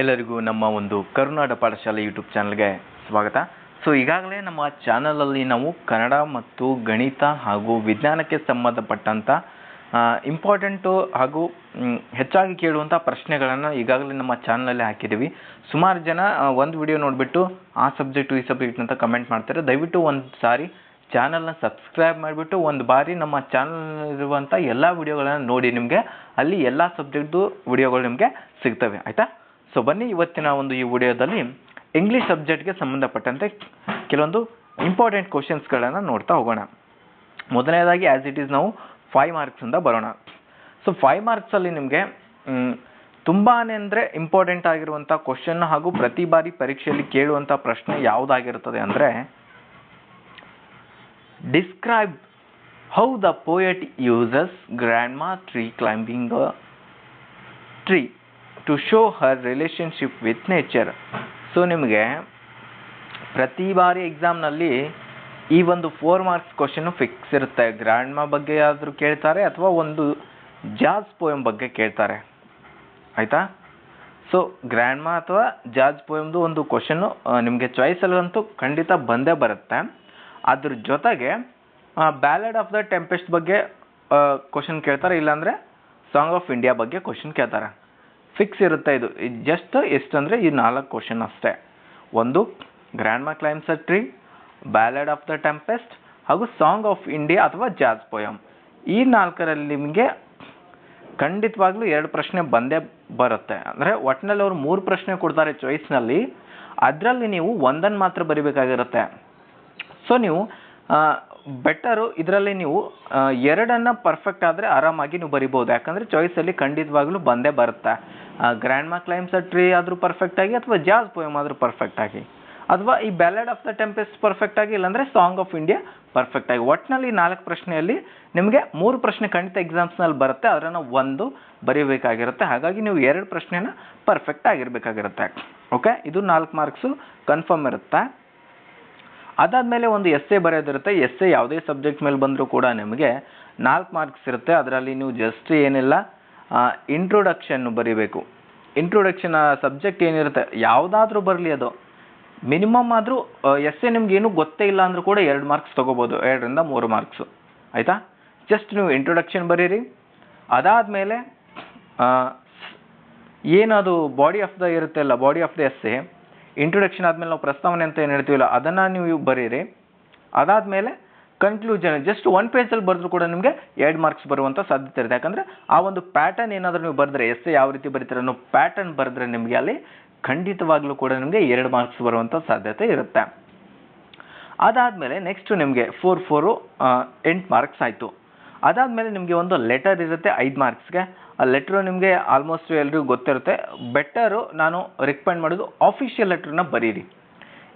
ಎಲ್ಲರಿಗೂ ನಮ್ಮ ಒಂದು ಕರುನಾಡ ಪಾಠಶಾಲೆ ಯೂಟ್ಯೂಬ್ ಚಾನಲ್ಗೆ ಸ್ವಾಗತ. ಸೊ ಈಗಾಗಲೇ ನಮ್ಮ ಚಾನಲಲ್ಲಿ ನಾವು ಕನ್ನಡ ಮತ್ತು ಗಣಿತ ಹಾಗೂ ವಿಜ್ಞಾನಕ್ಕೆ ಸಂಬಂಧಪಟ್ಟಂಥ ಇಂಪಾರ್ಟೆಂಟು ಹಾಗೂ ಹೆಚ್ಚಾಗಿ ಕೇಳುವಂಥ ಪ್ರಶ್ನೆಗಳನ್ನು ಈಗಾಗಲೇ ನಮ್ಮ ಚಾನಲಲ್ಲಿ ಹಾಕಿದ್ದೀವಿ. ಸುಮಾರು ಜನ ಒಂದು ವಿಡಿಯೋ ನೋಡಿಬಿಟ್ಟು ಆ ಸಬ್ಜೆಕ್ಟು ಈ ಸಬ್ಜೆಕ್ಟ್ ಅಂತ ಕಮೆಂಟ್ ಮಾಡ್ತಾರೆ. ದಯವಿಟ್ಟು ಒಂದು ಸಾರಿ ಚಾನಲ್ನ ಸಬ್ಸ್ಕ್ರೈಬ್ ಮಾಡಿಬಿಟ್ಟು ಒಂದು ಬಾರಿ ನಮ್ಮ ಚಾನಲ್ ಇರುವಂಥ ಎಲ್ಲ ವಿಡಿಯೋಗಳನ್ನು ನೋಡಿ ನಿಮಗೆ. ಅಲ್ಲಿ ಎಲ್ಲ ಸಬ್ಜೆಕ್ಟ್ದು ವಿಡಿಯೋಗಳು ನಿಮಗೆ ಸಿಗ್ತವೆ. ಆಯಿತಾ? ಸೊ ಬನ್ನಿ ಇವತ್ತಿನ ಒಂದು ಈ ವಿಡಿಯೋದಲ್ಲಿ ಇಂಗ್ಲೀಷ್ ಸಬ್ಜೆಕ್ಟ್ಗೆ ಸಂಬಂಧಪಟ್ಟಂತೆ ಕೆಲವೊಂದು ಇಂಪಾರ್ಟೆಂಟ್ ಕ್ವಶನ್ಸ್ಗಳನ್ನು ನೋಡ್ತಾ ಹೋಗೋಣ. ಮೊದಲನೇದಾಗಿ ಆ್ಯಸ್ ಇಟ್ ಈಸ್ ನಾವು ಫೈವ್ ಮಾರ್ಕ್ಸಿಂದ ಬರೋಣ. ಸೊ ಫೈವ್ ಮಾರ್ಕ್ಸಲ್ಲಿ ನಿಮಗೆ ತುಂಬಾ ಅಂದರೆ ಇಂಪಾರ್ಟೆಂಟ್ ಆಗಿರುವಂಥ ಕ್ವಶನ್ ಹಾಗೂ ಪ್ರತಿ ಬಾರಿ ಪರೀಕ್ಷೆಯಲ್ಲಿ ಕೇಳುವಂಥ ಪ್ರಶ್ನೆ ಯಾವುದಾಗಿರುತ್ತದೆ ಅಂದರೆ describe how the poet uses grandma tree climbing tree to show her relationship with nature so ನಿಮಗೆ ಪ್ರತಿ ಬಾರಿ ಎಕ್ಸಾಮ್ನಲ್ಲಿ ಈ ಒಂದು ಫೋರ್ ಮಾರ್ಕ್ಸ್ ಕ್ವಶನು ಫಿಕ್ಸ್ ಇರುತ್ತೆ. ಗ್ರ್ಯಾಂಡ್ಮಾ ಬಗ್ಗೆ ಆದರೂ ಕೇಳ್ತಾರೆ ಅಥವಾ ಒಂದು ಜಾಜ್ ಪೋಯಮ್ ಬಗ್ಗೆ ಕೇಳ್ತಾರೆ. ಆಯಿತಾ? ಸೊ ಗ್ರ್ಯಾಂಡ್ಮಾ ಅಥವಾ ಜಾಜ್ ಪೋಯಮ್ದು ಒಂದು ಕ್ವಶನ್ನು ನಿಮಗೆ ಚಾಯ್ಸಲ್ಲಂತೂ ಖಂಡಿತ ಬಂದೇ ಬರುತ್ತೆ. ಅದ್ರ ಜೊತೆಗೆ ಬ್ಯಾಲೆಡ್ ಆಫ್ ದ ಟೆಂಪೆಸ್ಟ್ ಬಗ್ಗೆ ಕ್ವಶನ್ ಕೇಳ್ತಾರೆ. ಇಲ್ಲಾಂದರೆ ಸಾಂಗ್ ಆಫ್ ಇಂಡಿಯಾ ಬಗ್ಗೆ ಕ್ವಶನ್ ಕೇಳ್ತಾರೆ. ಫಿಕ್ಸ್ ಇರುತ್ತೆ ಇದು. ಜಸ್ಟ್ ಎಷ್ಟಂದರೆ ಈ ನಾಲ್ಕು ಕ್ವಶನ್ ಅಷ್ಟೇ. ಒಂದು grandma climbs a tree ballad of the tempest ಹಾಗೂ ಸಾಂಗ್ ಆಫ್ ಇಂಡಿಯಾ ಅಥವಾ ಜಾಜ್ ಪೋಯಮ್ ಈ ನಾಲ್ಕರಲ್ಲಿ ನಿಮಗೆ ಖಂಡಿತವಾಗ್ಲೂ ಎರಡು ಪ್ರಶ್ನೆ ಬಂದೇ ಬರುತ್ತೆ. ಅಂದರೆ ಒಟ್ಟಿನಲ್ಲಿ ಅವರು ಮೂರು ಪ್ರಶ್ನೆ ಕೊಡ್ತಾರೆ ಚಾಯ್ಸ್ನಲ್ಲಿ ಅದರಲ್ಲಿ ನೀವು ಒಂದನ್ನು ಮಾತ್ರ ಬರಿಬೇಕಾಗಿರುತ್ತೆ. ಸೊ ನೀವು ಬೆಟರು ಇದರಲ್ಲಿ ನೀವು ಎರಡನ್ನ ಪರ್ಫೆಕ್ಟ್ ಆದರೆ ಆರಾಮಾಗಿ ನೀವು ಬರಿಬೋದು. ಯಾಕಂದರೆ ಚಾಯ್ಸಲ್ಲಿ ಖಂಡಿತವಾಗ್ಲೂ ಬಂದೇ ಬರುತ್ತೆ. ಗ್ರ್ಯಾಂಡ್ಮಾ ಕ್ಲೈಮ್ಸ್ ಅ ಟ್ರೀ ಆದರೂ ಪರ್ಫೆಕ್ಟ್ ಆಗಿ ಅಥವಾ ಜಾಜ್ ಪೋಯಮ್ ಆದರೂ ಪರ್ಫೆಕ್ಟ್ ಆಗಿ. ಅಥವಾ ಈ ballad of the tempest perfect ಆಗಿ ಇಲ್ಲಾಂದರೆ ಸಾಂಗ್ ಆಫ್ ಇಂಡಿಯಾ ಪರ್ಫೆಕ್ಟ್ ಆಗಿ. ಒಟ್ಟಿನಲ್ಲಿ ನಾಲ್ಕು ಪ್ರಶ್ನೆಯಲ್ಲಿ ನಿಮಗೆ ಮೂರು ಪ್ರಶ್ನೆ ಖಂಡಿತ ಎಕ್ಸಾಮ್ಸ್ನಲ್ಲಿ ಬರುತ್ತೆ. ಅದನ್ನು ಒಂದು ಬರೀಬೇಕಾಗಿರುತ್ತೆ. ಹಾಗಾಗಿ ನೀವು ಎರಡು ಪ್ರಶ್ನೆನ ಪರ್ಫೆಕ್ಟ್ ಆಗಿರಬೇಕಾಗಿರುತ್ತೆ. ಓಕೆ ಇದು ನಾಲ್ಕು ಮಾರ್ಕ್ಸು ಕನ್ಫರ್ಮ್ ಇರುತ್ತೆ. ಅದಾದಮೇಲೆ ಒಂದು ಎಸ್ ಎ ಬರೆಯೋದಿರುತ್ತೆ. ಎಸ್ ಎ ಯಾವುದೇ ಸಬ್ಜೆಕ್ಟ್ ಮೇಲೆ ಬಂದರೂ ಕೂಡ ನಿಮಗೆ ನಾಲ್ಕು ಮಾರ್ಕ್ಸ್ ಇರುತ್ತೆ. ಅದರಲ್ಲಿ ನೀವು ಜಸ್ಟ್ ಏನಿಲ್ಲ ಇಂಟ್ರೊಡಕ್ಷನ್ನು ಬರೀಬೇಕು. ಇಂಟ್ರೊಡಕ್ಷನ್ ಆ ಸಬ್ಜೆಕ್ಟ್ ಏನಿರುತ್ತೆ? ಯಾವುದಾದ್ರೂ ಬರಲಿ ಅದು. ಮಿನಿಮಮ್ ಆದರೂ ಎಸ್ ಎ ಏನು ಗೊತ್ತೇ ಇಲ್ಲ ಅಂದರೂ ಕೂಡ ಎರಡು ಮಾರ್ಕ್ಸ್ ತೊಗೋಬೋದು. ಎರಡರಿಂದ ಮೂರು ಮಾರ್ಕ್ಸು ಆಯಿತಾ? ಜಸ್ಟ್ ನೀವು ಇಂಟ್ರೊಡಕ್ಷನ್ ಬರೀರಿ. ಅದಾದಮೇಲೆ ಏನದು ಬಾಡಿ ಆಫ್ ದ ಇರುತ್ತೆ ಅಲ್ಲ body of the essay introduction ಆದಮೇಲೆ ನಾವು ಪ್ರಸ್ತಾವನೆ ಅಂತ ಏನು ಹೇಳ್ತೀವಲ್ಲ, ಅದನ್ನು ನೀವು ಬರೀರಿ. ಅದಾದಮೇಲೆ ಕನ್ಕ್ಲೂಷನ್ ಜಸ್ಟ್ ಒನ್ ಅಲ್ಲಿ ಬರೆದ್ರು ಕೂಡ ನಿಮಗೆ ಎರಡು ಮಾರ್ಕ್ಸ್ ಬರುವಂಥ ಸಾಧ್ಯತೆ ಇರುತ್ತೆ. ಯಾಕಂದರೆ ಆ ಒಂದು ಪ್ಯಾಟರ್ನ್ ಏನಾದರೂ ನೀವು ಬರೆದ್ರೆ ಎಸ್ ಯಾವ ರೀತಿ ಬರೀತಾರೆ ಅನ್ನೋ ಪ್ಯಾಟರ್ನ್ ಬರೆದ್ರೆ ನಿಮಗೆ ಅಲ್ಲಿ ಖಂಡಿತವಾಗ್ಲೂ ಕೂಡ ನಿಮಗೆ ಎರಡು ಮಾರ್ಕ್ಸ್ ಬರುವಂಥ ಸಾಧ್ಯತೆ ಇರುತ್ತೆ. ಅದಾದಮೇಲೆ ನೆಕ್ಸ್ಟ್ ನಿಮಗೆ ಫೋರ್ ಫೋರು ಎಂಟು ಮಾರ್ಕ್ಸ್ ಆಯಿತು. ಅದಾದಮೇಲೆ ನಿಮಗೆ ಒಂದು ಲೆಟರ್ ಇರುತ್ತೆ, ಐದು ಮಾರ್ಕ್ಸ್ಗೆ ಆ ಲೆಟ್ರು ನಿಮಗೆ ಆಲ್ಮೋಸ್ಟ್ ಎಲ್ರಿಗೂ ಗೊತ್ತಿರುತ್ತೆ. ಬೆಟರು ನಾನು ರೆಕಮೆಂಡ್ ಮಾಡೋದು ಆಫಿಷಿಯಲ್ ಲೆಟ್ರನ್ನ ಬರೀರಿ.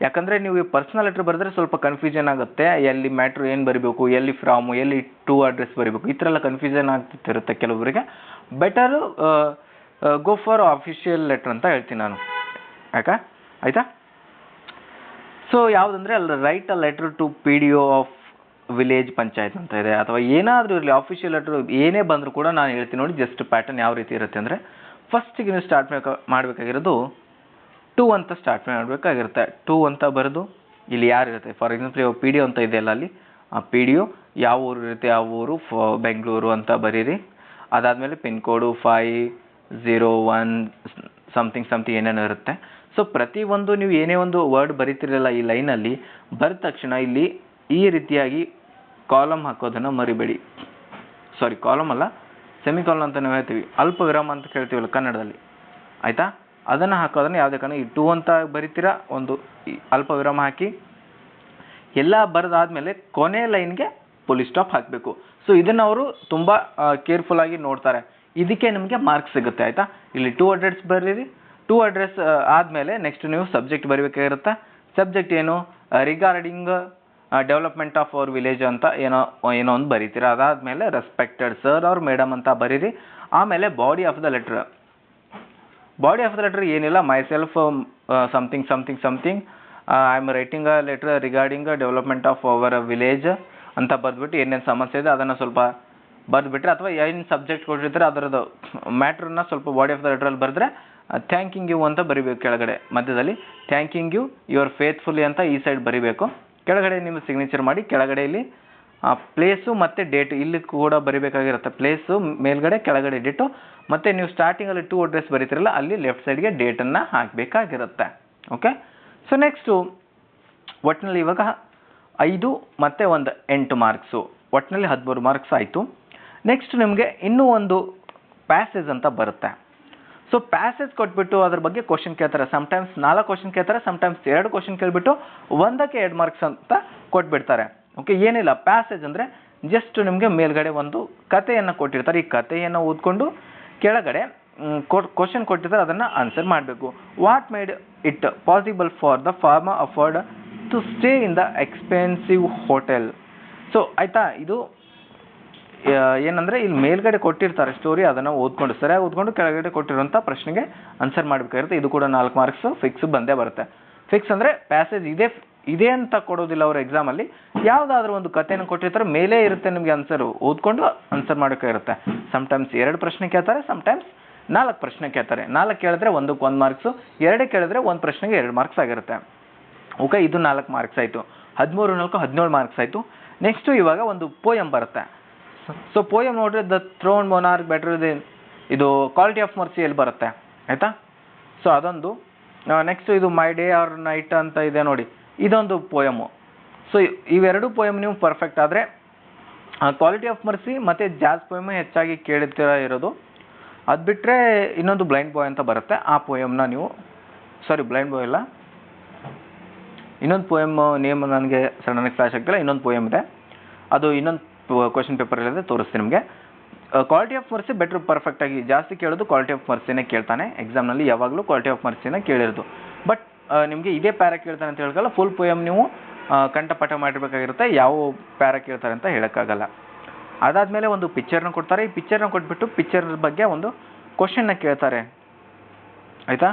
ಯಾಕಂದರೆ ನೀವು ಈ ಪರ್ಸ್ನಲ್ ಲೆಟ್ರ್ ಬರೆದ್ರೆ ಸ್ವಲ್ಪ ಕನ್ಫ್ಯೂಷನ್ ಆಗುತ್ತೆ. ಎಲ್ಲಿ ಮ್ಯಾಟ್ರ್ ಏನು ಬರಿಬೇಕು, ಎಲ್ಲಿ ಫ್ರಾಮು ಎಲ್ಲಿ ಟು ಅಡ್ರೆಸ್ ಬರಿಬೇಕು, ಈ ಥರ ಎಲ್ಲ ಕನ್ಫ್ಯೂಷನ್ ಆಗ್ತಿರುತ್ತೆ ಕೆಲವರಿಗೆ. Better go for official letter ಅಂತ ಹೇಳ್ತೀನಿ ನಾನು. ಯಾಕೆ? ಆಯಿತಾ? ಸೊ ಯಾವುದಂದ್ರೆ ಅಲ್ಲಿ write a letter to P D O of village panchayat ಅಂತ ಇದೆ. ಅಥವಾ ಏನಾದರೂ ಇರಲಿ ಆಫಿಷಿಯಲ್ ಲೆಟರ್ ಏನೇ ಬಂದರೂ ಕೂಡ ನಾನು ಹೇಳ್ತೀನಿ ನೋಡಿ ಜಸ್ಟ್ ಪ್ಯಾಟರ್ನ್ ಯಾವ ರೀತಿ ಇರುತ್ತೆ ಅಂದರೆ ಫಸ್ಟಿಗೆ ನೀವು ಸ್ಟಾರ್ಟ್ ಮಾಡಬೇಕಾಗಿರೋದು ಟೂ ಅಂತ ಸ್ಟಾರ್ಟ್ ಮಾಡಬೇಕಾಗಿರುತ್ತೆ. ಟೂ ಅಂತ ಬರೆದು ಇಲ್ಲಿ ಯಾರು ಇರುತ್ತೆ? ಫಾರ್ ಎಕ್ಸಾಂಪಲ್ ಇವಾಗ ಪಿ ಡಿ ಒ ಅಂತ ಇದೆಯಲ್ಲ ಅಲ್ಲಿ ಆ ಪಿ ಡಿ ಯು ಯಾವ ಊರು ಇರುತ್ತೆ? ಯಾವ ಊರು? ಫ ಬೆಂಗಳೂರು ಅಂತ ಬರೀರಿ. ಅದಾದಮೇಲೆ pin code five zero one something something ಏನೇನೋ ಇರುತ್ತೆ. ಸೊ ಪ್ರತಿಯೊಂದು ನೀವು ಏನೇ ಒಂದು ವರ್ಡ್ ಬರೀತಿರಲ್ಲ ಈ ಲೈನಲ್ಲಿ ಬರೆದ ತಕ್ಷಣ ಇಲ್ಲಿ ಈ ರೀತಿಯಾಗಿ ಕಾಲಮ್ ಹಾಕೋದನ್ನು ಮರಿಬೇಡಿ. ಸಾರಿ ಕಾಲಮ್ ಅಲ್ಲ ಸೆಮಿಕಾಲಮ್ ಅಂತ ನಾವು ಹೇಳ್ತೀವಿ. ಅಲ್ಪ ವಿರಾಮ ಅಂತ ಕೇಳ್ತೀವಲ್ಲ ಕನ್ನಡದಲ್ಲಿ. ಆಯಿತಾ? ಅದನ್ನು ಹಾಕೋದನ್ನು ಯಾವುದೇ ಕಾರಣ ಈ ಟು ಅಂತ ಬರಿತೀರ? ಒಂದು ಅಲ್ಪ ವಿರಾಮ ಹಾಕಿ. ಎಲ್ಲ ಬರೆದಾದ್ಮೇಲೆ ಕೊನೆ ಲೈನ್ಗೆ ಪೊಲೀಸ್ ಸ್ಟಾಪ್ ಹಾಕಬೇಕು. ಸೊ ಇದನ್ನು ಅವರು ತುಂಬ ಕೇರ್ಫುಲ್ ಆಗಿ ನೋಡ್ತಾರೆ. ಇದಕ್ಕೆ ನಿಮಗೆ ಮಾರ್ಕ್ಸ್ ಸಿಗುತ್ತೆ, ಆಯಿತಾ? ಇಲ್ಲಿ ಟೂ ಅಡ್ರೆಸ್ ಬರೀರಿ. ಟೂ ಅಡ್ರೆಸ್ ಆದಮೇಲೆ ನೆಕ್ಸ್ಟ್ ನೀವು ಸಬ್ಜೆಕ್ಟ್ ಬರೀಬೇಕಾಗಿರುತ್ತೆ. ಸಬ್ಜೆಕ್ಟ್ ಏನು? Regarding development of our village ಅಂತ ಏನೋ ಏನೋ ಒಂದು ಬರೀತೀರ? ಅದಾದಮೇಲೆ ರೆಸ್ಪೆಕ್ಟೆಡ್ ಸರ್ ಅವ್ರ ಮೇಡಮ್ ಅಂತ ಬರೀರಿ. ಆಮೇಲೆ body of the letter body of the letter ಏನಿಲ್ಲ myself something something something I am writing a letter regarding development of our village ಅಂತ ಬರೆದ್ಬಿಟ್ಟು ಏನೇನು ಸಮಸ್ಯೆ ಇದೆ ಅದನ್ನು ಸ್ವಲ್ಪ ಬರೆದ್ಬಿಟ್ರೆ ಅಥವಾ ಏನು ಸಬ್ಜೆಕ್ಟ್ ಕೊಟ್ಟಿರ್ತಾರೆ ಅದರದ್ದು ಮ್ಯಾಟ್ರನ್ನ ಸ್ವಲ್ಪ ಬಾಡಿ ಆಫ್ ದ ಲೆಟ್ರಲ್ಲಿ ಬರೆದ್ರೆ ಥ್ಯಾಂಕಿಂಗ್ ಯು ಅಂತ ಬರಿಬೇಕು ಕೆಳಗಡೆ, ಮಧ್ಯದಲ್ಲಿ. ಥ್ಯಾಂಕಿಂಗ್ ಯು ಯುವರ್ ಫೇತ್ಫುಲಿ ಅಂತ ಈ ಸೈಡ್ ಬರಿಬೇಕು. ಕೆಳಗಡೆ ನಿಮ್ಮ ಸಿಗ್ನೇಚರ್ ಮಾಡಿ, ಕೆಳಗಡೆ ಇಲ್ಲಿ ಪ್ಲೇಸು ಮತ್ತು ಡೇಟ್ ಇಲ್ಲಿ ಕೂಡ ಬರಿಬೇಕಾಗಿರುತ್ತೆ ಪ್ಲೇಸು ಮೇಲ್ಗಡೆ, ಕೆಳಗಡೆ ಡೇಟು ಮತ್ತು ನೀವು ಸ್ಟಾರ್ಟಿಂಗಲ್ಲಿ ಟೂ ಅಡ್ರೆಸ್ ಬರೀತಿರಲ್ಲ, ಅಲ್ಲಿ ಲೆಫ್ಟ್ ಸೈಡ್ಗೆ ಡೇಟನ್ನು ಹಾಕಬೇಕಾಗಿರುತ್ತೆ. ಓಕೆ ಸೊ ನೆಕ್ಸ್ಟು ಒಟ್ಟಿನಲ್ಲಿ ಇವಾಗ ಐದು ಮತ್ತು ಒಂದು ಎಂಟು ಮಾರ್ಕ್ಸು ಒಟ್ಟಿನಲ್ಲಿ ಹದಿಮೂರು ಮಾರ್ಕ್ಸ್ ಆಯಿತು. ನೆಕ್ಸ್ಟ್ ನಿಮಗೆ ಇನ್ನೂ ಒಂದು ಪ್ಯಾಸೇಜ್ ಅಂತ ಬರುತ್ತೆ. ಸೊ ಪ್ಯಾಸೇಜ್ ಕೊಟ್ಬಿಟ್ಟು ಅದ್ರ ಬಗ್ಗೆ ಕ್ವಶನ್ ಕೇಳ್ತಾರೆ. ಸಮ್ಟೈಮ್ಸ್ ನಾಲ್ಕು ಕ್ವಶನ್ ಕೇಳ್ತಾರೆ ಸಮ್ಟೈಮ್ಸ್ ಎರಡು ಕ್ವಶನ್ ಕೇಳಿಬಿಟ್ಟು ಒಂದಕ್ಕೆ ಎರಡು ಮಾರ್ಕ್ಸ್ ಅಂತ ಕೊಟ್ಬಿಡ್ತಾರೆ. ಓಕೆ ಏನಿಲ್ಲ ಪ್ಯಾಸೇಜ್ ಅಂದರೆ ಜಸ್ಟ್ ನಿಮಗೆ ಮೇಲ್ಗಡೆ ಒಂದು ಕಥೆಯನ್ನು ಕೊಟ್ಟಿರ್ತಾರೆ. ಈ ಕಥೆಯನ್ನು ಓದ್ಕೊಂಡು ಕೆಳಗಡೆ ಕ್ವಶನ್ ಕೊಟ್ಟಿರ್ತಾರೆ, ಅದನ್ನು ಆನ್ಸರ್ ಮಾಡಬೇಕು. What made it possible for the farmer afford to stay in the expensive hotel so ಆಯಿತಾ? ಇದು ಏನಂದರೆ ಇಲ್ಲಿ ಮೇಲ್ಗಡೆ ಕೊಟ್ಟಿರ್ತಾರೆ ಸ್ಟೋರಿ ಅದನ್ನು ಓದ್ಕೊಂಡು, ಸರಿಯಾಗಿ ಓದ್ಕೊಂಡು ಕೆಳಗಡೆ ಕೊಟ್ಟಿರುವಂಥ ಪ್ರಶ್ನೆಗೆ ಆನ್ಸರ್ ಮಾಡಬೇಕಾಗಿರುತ್ತೆ. ಇದು ಕೂಡ ನಾಲ್ಕು ಮಾರ್ಕ್ಸ್ ಫಿಕ್ಸ್ ಬಂದೇ ಬರುತ್ತೆ. ಫಿಕ್ಸ್ ಅಂದರೆ ಪ್ಯಾಸೇಜ್ ಇದೆ ಇದೆ ಅಂತ ಕೊಡೋದಿಲ್ಲ ಅವ್ರ ಎಕ್ಸಾಮಲ್ಲಿ ಯಾವುದಾದ್ರೂ ಒಂದು ಕಥೆನ ಕೊಟ್ಟಿರ್ತಾರೆ, ಮೇಲೆ ಇರುತ್ತೆ ನಿಮಗೆ ಆನ್ಸರ್ ಓದ್ಕೊಂಡು ಆನ್ಸರ್ ಇರುತ್ತೆ. ಸಮ್ಟೈಮ್ಸ್ ಎರಡು ಪ್ರಶ್ನೆ ಕೇಳ್ತಾರೆ ಸಮ್ಟೈಮ್ಸ್ ನಾಲ್ಕು ಪ್ರಶ್ನೆ ಕೇಳ್ತಾರೆ. ನಾಲ್ಕು ಕೇಳಿದ್ರೆ ಒಂದಕ್ಕೆ ಒಂದು ಮಾರ್ಕ್ಸು ಎರಡೇ ಕೇಳಿದ್ರೆ ಒಂದು ಪ್ರಶ್ನೆಗೆ ಎರಡು ಮಾರ್ಕ್ಸ್ ಆಗಿರುತ್ತೆ. ಓಕೆ ಇದು ನಾಲ್ಕು ಮಾರ್ಕ್ಸ್ ಆಯಿತು. ಹದಿಮೂರು, ನಾಲ್ಕು, ಹದಿನೇಳು ಮಾರ್ಕ್ಸ್ ಆಯಿತು. ನೆಕ್ಸ್ಟು ಇವಾಗ ಒಂದು ಪೋಯಮ್ ಬರುತ್ತೆ. ಸೊ ಪೋಯಮ್ ನೋಡಿದ್ರೆ the throne monarch better than ಇದು ಕ್ವಾಲಿಟಿ ಆಫ್ ಮರ್ಸಿ ಎಲ್ಲಿ ಬರುತ್ತೆ? ಆಯಿತಾ? ಸೊ ಅದೊಂದು. ನೆಕ್ಸ್ಟ್ ಇದು ಮೈ ಡೇ ಆರ್ ನೈಟ್ ಅಂತ ಇದೆ ನೋಡಿ. ಇದೊಂದು ಪೋಯಮು. ಸೊ ಇವೆರಡು ಪೋಯಮ್ ನೀವು ಪರ್ಫೆಕ್ಟ್ ಆದರೆ ಕ್ವಾಲಿಟಿ ಆಫ್ ಮರ್ಸಿ ಮತ್ತು ಜಾಸ್ ಪೋಯಮ್ ಹೆಚ್ಚಾಗಿ ಕೇಳುತ್ತೀರ ಇರೋದು. ಅದು ಬಿಟ್ಟರೆ ಇನ್ನೊಂದು ಬ್ಲೈಂಡ್ ಬಾಯ್ ಅಂತ ಬರುತ್ತೆ. ಆ ಪೋಯಮ್ನ ನೀವು ಸಾರಿ ಬ್ಲೈಂಡ್ ಬಾಯ್ ಇಲ್ಲ ಇನ್ನೊಂದು ಪೋಯಮ್ ನೇಮ್ ನನಗೆ ಸಡನ್ನಾಗಿ ಫ್ಲಾಶ್ ಆಗ್ತಿಲ್ಲ, ಇನ್ನೊಂದು ಪೋಯಮ್ ಇದೆ. ಅದು ಇನ್ನೊಂದು ಕ್ವಶನ್ ಪೇಪರಲ್ಲಿದೆ ತೋರಿಸ್ತೀನಿ ನಿಮಗೆ. ಕ್ವಾಲಿಟಿ ಆಫ್ ಮರ್ಸಿ ಬೆಟ್ರ್ ಪರ್ಫೆಕ್ಟಾಗಿ ಜಾಸ್ತಿ ಕೇಳೋದು ಕ್ವಾಲಿಟಿ ಆಫ್ ಮರ್ಸಿನೇ ಕೇಳ್ತಾನೆ. ಎಕ್ಸಾಮ್ನಲ್ಲಿ ಯಾವಾಗಲೂ ಕ್ವಾಲಿಟಿ ಆಫ್ ಮರ್ಸಿನೇ ಕೇಳಿರೋದು. ಬಟ್ ನಿಮಗೆ ಇದೇ ಪ್ಯಾರ ಕೇಳ್ತಾನೆ ಅಂತ ಹೇಳ್ಕಲ್ಲ ಫುಲ್ ಪೊಯಮ್ ನೀವು ಕಂಠಪಾಠ ಮಾಡಿರ್ಬೇಕಾಗಿರುತ್ತೆ, ಯಾವ ಪ್ಯಾರ ಕೇಳ್ತಾರೆ ಅಂತ ಹೇಳೋಕ್ಕಾಗಲ್ಲ. ಅದಾದಮೇಲೆ ಒಂದು ಪಿಕ್ಚರ್ನ ಕೊಡ್ತಾರೆ. ಈ ಪಿಕ್ಚರ್ನ ಕೊಟ್ಬಿಟ್ಟು ಪಿಕ್ಚರ್ ಬಗ್ಗೆ ಒಂದು ಕ್ವಶನ್ನ ಕೇಳ್ತಾರೆ. ಆಯಿತಾ?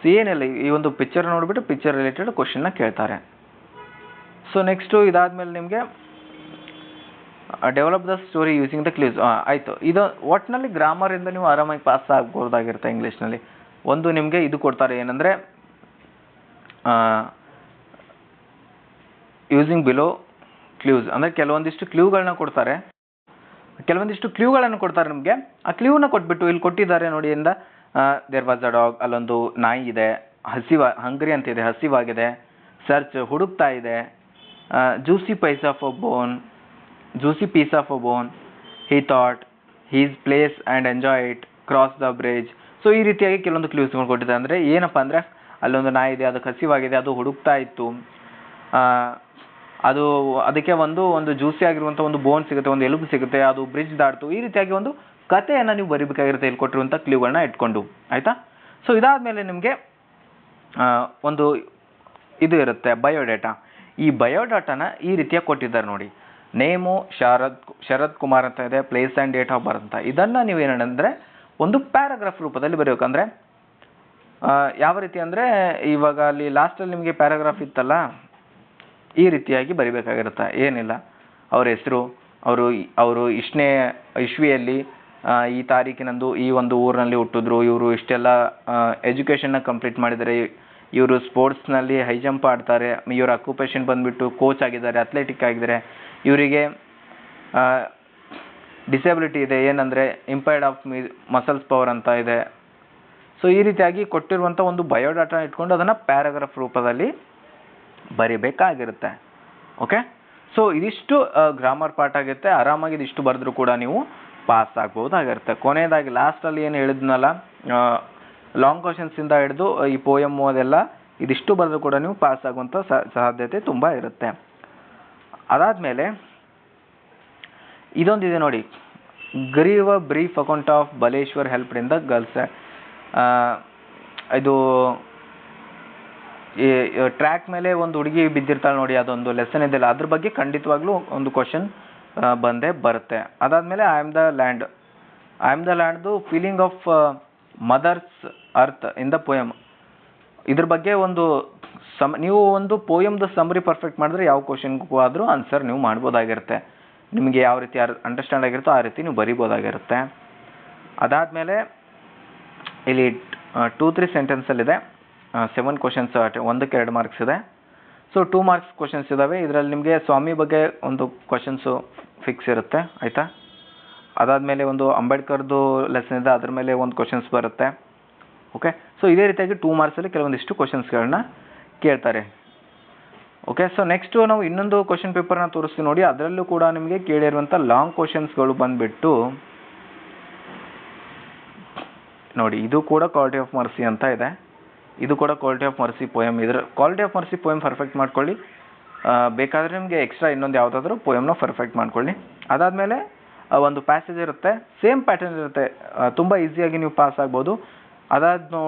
ಸೊ ಏನಿಲ್ಲ, ಈ ಒಂದು ಪಿಕ್ಚರ್ ನೋಡಿಬಿಟ್ಟು ಪಿಕ್ಚರ್ ರಿಲೇಟೆಡ್ ಕ್ವಶನ್ನ ಕೇಳ್ತಾರೆ. ಸೊ ನೆಕ್ಸ್ಟು ಇದಾದಮೇಲೆ ನಿಮಗೆ develop the story using the clues ಆಯಿತು. ಇದು ಒಟ್ಟಿನಲ್ಲಿ ಗ್ರಾಮರಿಂದ ನೀವು ಆರಾಮಾಗಿ ಪಾಸ್ ಆಗ್ಬೋದಾಗಿರುತ್ತೆ ಇಂಗ್ಲೀಷ್ನಲ್ಲಿ ಒಂದು ನಿಮಗೆ ಇದು ಕೊಡ್ತಾರೆ ಏನಂದರೆ ಯೂಸಿಂಗ್ ಬಿಲೋ ಕ್ಲೂಸ್ ಅಂದರೆ ಕೆಲವೊಂದಿಷ್ಟು ಕ್ಲೂಗಳನ್ನ ಕೊಡ್ತಾರೆ. ಕೆಲವೊಂದಿಷ್ಟು ಕ್ಲೂಗಳನ್ನು ಕೊಡ್ತಾರೆ ನಿಮಗೆ. ಆ ಕ್ಲೂನ ಕೊಟ್ಬಿಟ್ಟು ಇಲ್ಲಿ ಕೊಟ್ಟಿದ್ದಾರೆ ನೋಡಿ, ಇಂದ ದೇರ್ ವಾಸ್ ಅ ಡಾಗ್ ಅಲ್ಲೊಂದು ನಾಯಿ ಇದೆ. ಹಸಿವ ಹಂಗ್ರಿ ಅಂತಿದೆ, ಹಸಿವಾಗಿದೆ. ಸರ್ಚ್ ಹುಡುಕ್ತಾ ಇದೆ. Juicy piece of a bone juicy piece of a bone he thought his place and enjoy it cross the bridge so ಈ ರೀತಿಯಾಗಿ ಕೆಲವೊಂದು ಕ್ಲೂಸ್ಗಳು ಕೊಟ್ಟಿದೆ ಅಂದರೆ ಏನಪ್ಪ ಅಂದರೆ ಅಲ್ಲೊಂದು ನಾಯಿ ಇದೆ, ಅದು ಕಸಿವಾಗಿದೆ, ಅದು ಹುಡುಕ್ತಾ ಇತ್ತು. ಅದು ಅದಕ್ಕೆ ಒಂದು ಒಂದು ಜ್ಯೂಸಿ ಆಗಿರುವಂಥ ಒಂದು ಬೋನ್ ಸಿಗುತ್ತೆ, ಒಂದು ಎಲುಬು ಸಿಗುತ್ತೆ, ಅದು ಬ್ರಿಡ್ಜ್ ದಾಡ್ತು ಈ ರೀತಿಯಾಗಿ ಒಂದು ಕಥೆಯನ್ನು ನೀವು ಬರಿಬೇಕಾಗಿರುತ್ತೆ, ಇಲ್ಲಿ ಕೊಟ್ಟಿರುವಂಥ ಕ್ಲೂಗಳನ್ನ ಇಟ್ಕೊಂಡು. ಆಯಿತಾ? ಸೊ ಇದಾದಮೇಲೆ ನಿಮಗೆ ಒಂದು ಇದು ಇರುತ್ತೆ ಬಯೋಡೇಟಾ ಈ ಬಯೋಡಾಟಾನ ಈ ರೀತಿಯಾಗಿ ಕೊಟ್ಟಿದ್ದಾರೆ ನೋಡಿ. ನೇಮು ಶರದ್ ಶರದ್ ಕುಮಾರ್ ಅಂತ ಇದೆ place and date of birth ಅಂತ. ಇದನ್ನು ನೀವು ಏನಂದರೆ ಒಂದು ಪ್ಯಾರಾಗ್ರಾಫ್ ರೂಪದಲ್ಲಿ ಬರೆಯಬೇಕಂದ್ರೆ ಯಾವ ರೀತಿ ಅಂದರೆ ಇವಾಗ ಅಲ್ಲಿ ಲಾಸ್ಟಲ್ಲಿ ನಿಮಗೆ ಪ್ಯಾರಾಗ್ರಾಫ್ ಇತ್ತಲ್ಲ, ಈ ರೀತಿಯಾಗಿ ಬರಿಬೇಕಾಗಿರುತ್ತೆ. ಏನಿಲ್ಲ. ಅವ್ರ ಹೆಸರು, ಅವರು ಅವರು ಇಷ್ಟನೇ ಇಶ್ವಿಯಲ್ಲಿ ಈ ತಾರೀಕಿನಂದು ಈ ಒಂದು ಊರಿನಲ್ಲಿ ಹುಟ್ಟಿದ್ರು. ಇವರು ಇಷ್ಟೆಲ್ಲ ಎಜುಕೇಷನ್ನ ಕಂಪ್ಲೀಟ್ ಮಾಡಿದ್ದಾರೆ. ಇವರು ಸ್ಪೋರ್ಟ್ಸ್ನಲ್ಲಿ ಹೈ ಜಂಪ್ ಆಡ್ತಾರೆ. ಇವರ ಅಕ್ಯುಪೇಷನ್ ಬಂದುಬಿಟ್ಟು ಕೋಚ್ ಆಗಿದ್ದಾರೆ ಅಥ್ಲೆಟಿಕ್ ಆಗಿದ್ದಾರೆ. ಇವರಿಗೆ ಡಿಸೇಬಿಲಿಟಿ ಇದೆ. ಏನಂದರೆ ಇಂಪೈರ್ಡ್ ಆಫ್ ಮಸಲ್ಸ್ ಪವರ್ ಅಂತ ಇದೆ. ಸೊ ಈ ರೀತಿಯಾಗಿ ಕೊಟ್ಟಿರುವಂಥ ಒಂದು ಬಯೋಡಾಟಾ ಇಟ್ಕೊಂಡು ಅದನ್ನು ಪ್ಯಾರಾಗ್ರಾಫ್ ರೂಪದಲ್ಲಿ ಬರಿಬೇಕಾಗಿರುತ್ತೆ. ಓಕೆ ಸೊ ಇದಿಷ್ಟು ಗ್ರಾಮರ್ ಪಾರ್ಟ್ ಆಗಿರುತ್ತೆ. ಆರಾಮಾಗಿ ಇದಿಷ್ಟು ಬರೆದ್ರೂ ಕೂಡ ನೀವು ಪಾಸ್ ಆಗ್ಬೋದಾಗಿರುತ್ತೆ. ಕೊನೆಯದಾಗಿ ಲಾಸ್ಟಲ್ಲಿ ಏನು ಹೇಳಿದ್ನಲ್ಲ ಲಾಂಗ್ ಕ್ವಶನ್ಸಿಂದ ಹಿಡಿದು, ಈ ಪೋಯಂ ಅದೆಲ್ಲ ಇದಿಷ್ಟು ಬರೆದ್ರೂ ಕೂಡ ನೀವು ಪಾಸ್ ಆಗುವಂಥ ಸಾಧ್ಯತೆ ತುಂಬ ಇರುತ್ತೆ. ಅದಾದಮೇಲೆ, ಇದೊಂದಿದೆ ನೋಡಿ. Give a brief account of Baleshwar help in the girls ಇದು, ಈ ಟ್ರ್ಯಾಕ್ ಮೇಲೆ ಒಂದು ಹುಡುಗಿ ಬಿದ್ದಿರ್ತಾಳೆ ನೋಡಿ, ಅದೊಂದು ಲೆಸನ್ ಇದೆಯಲ್ಲ ಅದ್ರ ಬಗ್ಗೆ ಖಂಡಿತವಾಗ್ಲೂ ಒಂದು ಕ್ವಶನ್ ಬಂದೇ ಬರುತ್ತೆ. ಅದಾದಮೇಲೆ I am the land I am the ಲ್ಯಾಂಡ್ದು feeling of mother's earth in the poem ಇದ್ರ ಬಗ್ಗೆ ಒಂದು ಸಮ್, ನೀವು ಒಂದು ಪೋಯಮ್ದು ಸಮರಿ ಪರ್ಫೆಕ್ಟ್ ಮಾಡಿದ್ರೆ ಯಾವ ಕ್ವಶನ್ಗೂ ಆದರೂ ಆನ್ಸರ್ ನೀವು ಮಾಡ್ಬೋದಾಗಿರುತ್ತೆ. ನಿಮಗೆ ಯಾವ ರೀತಿ ಅಂಡರ್ಸ್ಟ್ಯಾಂಡ್ ಆಗಿರುತ್ತೋ ಆ ರೀತಿ ನೀವು ಬರಿಬೋದಾಗಿರುತ್ತೆ. ಅದಾದಮೇಲೆ ಇಲ್ಲಿ ಟೂ ತ್ರೀ ಸೆಂಟೆನ್ಸಲ್ಲಿದೆ ಸೆವೆನ್ ಕ್ವಶನ್ಸ್ ಒಂದಕ್ಕೆ ಎರಡು ಮಾರ್ಕ್ಸ್ ಇದೆ. ಸೊ ಟೂ ಮಾರ್ಕ್ಸ್ ಕ್ವಶನ್ಸ್ ಇದ್ದಾವೆ ಇದರಲ್ಲಿ ನಿಮಗೆ ಸ್ವಾಮಿ ಬಗ್ಗೆ ಒಂದು ಕ್ವಶನ್ಸು ಫಿಕ್ಸ್ ಇರುತ್ತೆ. ಆಯಿತಾ? ಅದಾದಮೇಲೆ ಒಂದು ಅಂಬೇಡ್ಕರ್ದು ಲೆಸನ್ ಇದೆ. ಅದ್ರ ಮೇಲೆ ಒಂದು ಕ್ವಶನ್ಸ್ ಬರುತ್ತೆ. ಓಕೆ ಸೊ ಇದೇ ರೀತಿಯಾಗಿ ಟೂ ಮಾರ್ಕ್ಸಲ್ಲಿ ಕೆಲವೊಂದಿಷ್ಟು ಕ್ವಶನ್ಸ್ಗಳನ್ನ ಕೇಳ್ತಾರೆ. ಓಕೆ ಸೊ ನೆಕ್ಸ್ಟು ನಾವು ಇನ್ನೊಂದು ಕ್ವಶನ್ ಪೇಪರ್ನ ತೋರಿಸ್ತೀವಿ ನೋಡಿ. ಅದರಲ್ಲೂ ಕೂಡ ನಿಮಗೆ ಕೇಳಿರುವಂಥ ಲಾಂಗ್ ಕ್ವಶನ್ಸ್ಗಳು ಬಂದುಬಿಟ್ಟು ನೋಡಿ, ಇದು ಕೂಡ ಕ್ವಾಲಿಟಿ ಆಫ್ ಮರ್ಸಿ ಅಂತ ಇದೆ. ಇದು ಕೂಡ ಕ್ವಾಲಿಟಿ ಆಫ್ ಮರ್ಸಿ ಪೋಯಮ್ ಇದ್ರ quality of mercy poem perfect ಮಾಡ್ಕೊಳ್ಳಿ. ಬೇಕಾದರೆ ನಿಮಗೆ ಎಕ್ಸ್ಟ್ರಾ ಇನ್ನೊಂದು ಯಾವುದಾದ್ರೂ ಪೋಯಮ್ನ ಪರ್ಫೆಕ್ಟ್ ಮಾಡ್ಕೊಳ್ಳಿ. ಅದಾದಮೇಲೆ ಒಂದು ಪ್ಯಾಸೇಜ್ ಇರುತ್ತೆ. ಸೇಮ್ ಪ್ಯಾಟರ್ನ್ ಇರುತ್ತೆ. ತುಂಬ ಈಸಿಯಾಗಿ ನೀವು ಪಾಸ್ ಆಗ್ಬೋದು. ಅದಾದ ನೋ,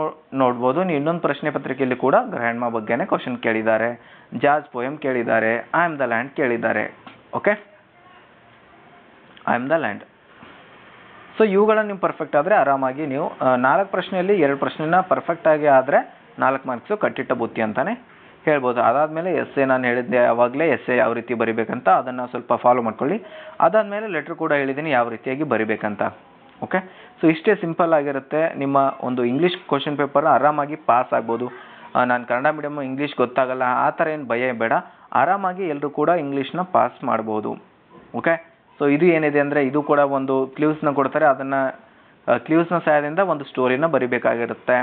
ನೋಡ್ಬೋದು. ನೀವು ಇನ್ನೊಂದು ಪ್ರಶ್ನೆ ಪತ್ರಿಕೆಯಲ್ಲಿ ಕೂಡ ಗ್ರ್ಯಾಂಡ್ಮಾ ಬಗ್ಗೆನೇ ಕ್ವಶನ್ ಕೇಳಿದ್ದಾರೆ. ಜಾಜ್ ಪೋಯಮ್ ಕೇಳಿದ್ದಾರೆ. ಐ ಆಮ್ ದ ಲ್ಯಾಂಡ್ ಕೇಳಿದ್ದಾರೆ. Okay I am the land so ಇವುಗಳನ್ನ ನೀವು ಪರ್ಫೆಕ್ಟ್ ಆದರೆ ಆರಾಮಾಗಿ ನೀವು ನಾಲ್ಕು ಪ್ರಶ್ನೆಯಲ್ಲಿ ಎರಡು ಪ್ರಶ್ನೆನ ಪರ್ಫೆಕ್ಟ್ ಆಗಿ ಆದರೆ ನಾಲ್ಕು ಮಾರ್ಕ್ಸು ಕಟ್ಟಿಟ್ಟ ಬುತ್ತಿ ಅಂತಾನೆ ಹೇಳ್ಬೋದು. ಅದಾದಮೇಲೆ ಎಸ್ ಎ ನಾನು ಹೇಳಿದ್ದೆ ಆವಾಗಲೇ ಎಸ್ ಎ ಯಾವ ರೀತಿ ಬರಿಬೇಕಂತ ಅದನ್ನು ಸ್ವಲ್ಪ ಫಾಲೋ ಮಾಡ್ಕೊಳ್ಳಿ. ಅದಾದಮೇಲೆ ಲೆಟ್ರ್ ಕೂಡ ಹೇಳಿದ್ದೀನಿ ಯಾವ ರೀತಿಯಾಗಿ ಬರಿಬೇಕಂತ. ಓಕೆ ಸೊ ಇಷ್ಟೇ ಸಿಂಪಲ್ ಆಗಿರುತ್ತೆ. ನಿಮ್ಮ ಒಂದು ಇಂಗ್ಲೀಷ್ ಕ್ವಶನ್ ಪೇಪರ್ ಆರಾಮಾಗಿ ಪಾಸ್ ಆಗ್ಬೋದು. ನಾನು ಕನ್ನಡ ಮೀಡಿಯಮ್ ಇಂಗ್ಲೀಷ್ ಗೊತ್ತಾಗಲ್ಲ, ಆ ಥರ ಏನು ಭಯ ಬೇಡ. ಆರಾಮಾಗಿ ಎಲ್ಲರೂ ಕೂಡ ಇಂಗ್ಲೀಷ್ನ ಪಾಸ್ ಮಾಡ್ಬೋದು. ಓಕೆ ಸೊ ಇದು ಏನಿದೆ ಅಂದರೆ ಇದು ಕೂಡ ಒಂದು ಕ್ಲೂಸ್ನ ಕೊಡ್ತಾರೆ. ಅದನ್ನು ಕ್ಲೂಸ್ನ ಸಹಾಯದಿಂದ ಒಂದು ಸ್ಟೋರಿನ ಬರಿಬೇಕಾಗಿರುತ್ತೆ.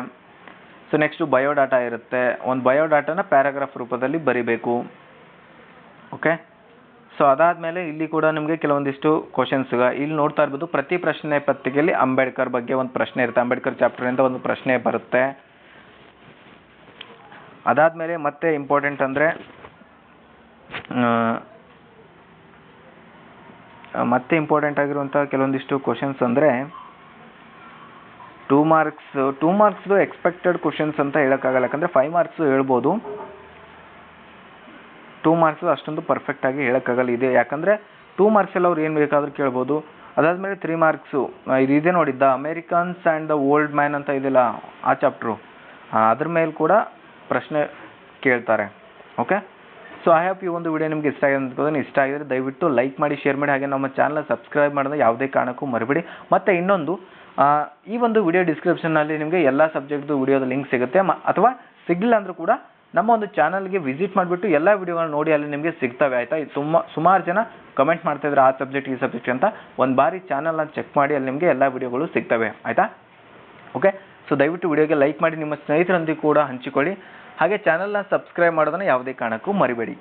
ಸೊ ನೆಕ್ಸ್ಟು ಬಯೋಡಾಟಾ ಇರುತ್ತೆ. ಒಂದು ಬಯೋಡಾಟಾನ ಪ್ಯಾರಾಗ್ರಾಫ್ ರೂಪದಲ್ಲಿ ಬರಿಬೇಕು. ಓಕೆ ಸೊ ಅದಾದಮೇಲೆ ಇಲ್ಲಿ ಕೂಡ ನಿಮಗೆ ಕೆಲವೊಂದಿಷ್ಟು ಕ್ವಶನ್ಸ್ ಇಲ್ಲಿ ನೋಡ್ತಾ ಇರ್ಬೋದು, ಪ್ರತಿ ಪ್ರಶ್ನೆ ಪತ್ರಿಕೆಯಲ್ಲಿ ಅಂಬೇಡ್ಕರ್ ಬಗ್ಗೆ ಒಂದು ಪ್ರಶ್ನೆ ಇರುತ್ತೆ. ಅಂಬೇಡ್ಕರ್ ಚಾಪ್ಟರಿಂದ ಒಂದು ಪ್ರಶ್ನೆ ಬರುತ್ತೆ. ಅದಾದಮೇಲೆ ಮತ್ತೆ ಇಂಪಾರ್ಟೆಂಟ್ ಅಂದರೆ ಮತ್ತೆ ಇಂಪಾರ್ಟೆಂಟ್ ಆಗಿರುವಂಥ ಕೆಲವೊಂದಿಷ್ಟು ಕ್ವಶನ್ಸ್ ಅಂದರೆ ಟೂ ಮಾರ್ಕ್ಸ್ ಟೂ ಮಾರ್ಕ್ಸ್ದು ಎಕ್ಸ್ಪೆಕ್ಟೆಡ್ ಕ್ವಶನ್ಸ್ ಅಂತ ಹೇಳೋಕ್ಕಾಗಲ್ಲ. ಯಾಕಂದರೆ ಫೈವ್ ಮಾರ್ಕ್ಸು ಹೇಳ್ಬೋದು. ಟೂ ಮಾರ್ಕ್ಸ್ ಅಷ್ಟೊಂದು ಪರ್ಫೆಕ್ಟಾಗಿ ಹೇಳೋಕ್ಕಾಗಲ್ಲ ಇದೆ. ಯಾಕಂದರೆ ಟೂ ಮಾರ್ಕ್ಸಲ್ಲಿ ಅವ್ರು ಏನು ಬೇಕಾದರೂ ಕೇಳ್ಬೋದು. ಅದಾದಮೇಲೆ ತ್ರೀ ಮಾರ್ಕ್ಸು ಇದು ಇದೆ ನೋಡಿ the Americans and the old man ಅಂತ ಇದೆಯಲ್ಲ ಆ ಚಾಪ್ಟ್ರು ಅದ್ರ ಮೇಲೆ ಕೂಡ ಪ್ರಶ್ನೆ ಕೇಳ್ತಾರೆ. ಓಕೆ ಸೊ ಐ ಹ್ಯಾಪ್ ಈ ಒಂದು ವಿಡಿಯೋ ನಿಮಗೆ ಇಷ್ಟ ಆಗಿದೆ ಅಂತ ಇಷ್ಟ ಆಗಿದ್ರೆ ದಯವಿಟ್ಟು ಲೈಕ್ ಮಾಡಿ ಶೇರ್ ಮಾಡಿ, ಹಾಗೆ ನಮ್ಮ ಚಾನಲ್ ಸಬ್ಸ್ಕ್ರೈಬ್ ಮಾಡೋದು ಯಾವುದೇ ಕಾರಣಕ್ಕೂ ಮರಿಬೇಡಿ. ಮತ್ತು ಇನ್ನೊಂದು ಈ ಒಂದು ವಿಡಿಯೋ ಡಿಸ್ಕ್ರಿಪ್ಷನ್ನಲ್ಲಿ ನಿಮಗೆ ಎಲ್ಲ ಸಬ್ಜೆಕ್ಟ್ದು ವಿಡಿಯೋದ ಲಿಂಕ್ ಸಿಗುತ್ತೆ. ಅಥವಾ ಸಿಗಲಿಲ್ಲ ಅಂದರೂ ಕೂಡ ನಮ್ಮ ಒಂದು ಚಾನಲ್ಗೆ ವಿಸಿಟ್ ಮಾಡಿಬಿಟ್ಟು ಎಲ್ಲ ವಿಡಿಯೋಗಳನ್ನ ನೋಡಿ ಅಲ್ಲಿ ನಿಮಗೆ ಸಿಗ್ತವೆ, ಆಯಿತಾ? ತುಂಬ ಸುಮಾರು ಜನ ಕಮೆಂಟ್ ಮಾಡ್ತಾಯಿದ್ರೆ ಆ ಸಬ್ಜೆಕ್ಟ್ ಈ ಸಬ್ಜೆಕ್ಟ್ ಅಂತ ಒಂದು ಬಾರಿ ಚಾನಲ್ನ ಚೆಕ್ ಮಾಡಿ ಅಲ್ಲಿ ನಿಮಗೆ ಎಲ್ಲ ವಿಡಿಯೋಗಳು ಸಿಗ್ತವೆ, ಆಯಿತಾ? ಓಕೆ ಸೊ ದಯವಿಟ್ಟು ವಿಡಿಯೋಗೆ ಲೈಕ್ ಮಾಡಿ, ನಿಮ್ಮ ಸ್ನೇಹಿತರೊಂದಿಗೆ ಕೂಡ ಹಂಚಿಕೊಳ್ಳಿ. ಹಾಗೆ ಚಾನಲ್ನ ಸಬ್ಸ್ಕ್ರೈಬ್ ಮಾಡೋದನ್ನು ಯಾವುದೇ ಕಾರಣಕ್ಕೂ ಮರಿಬೇಡಿ.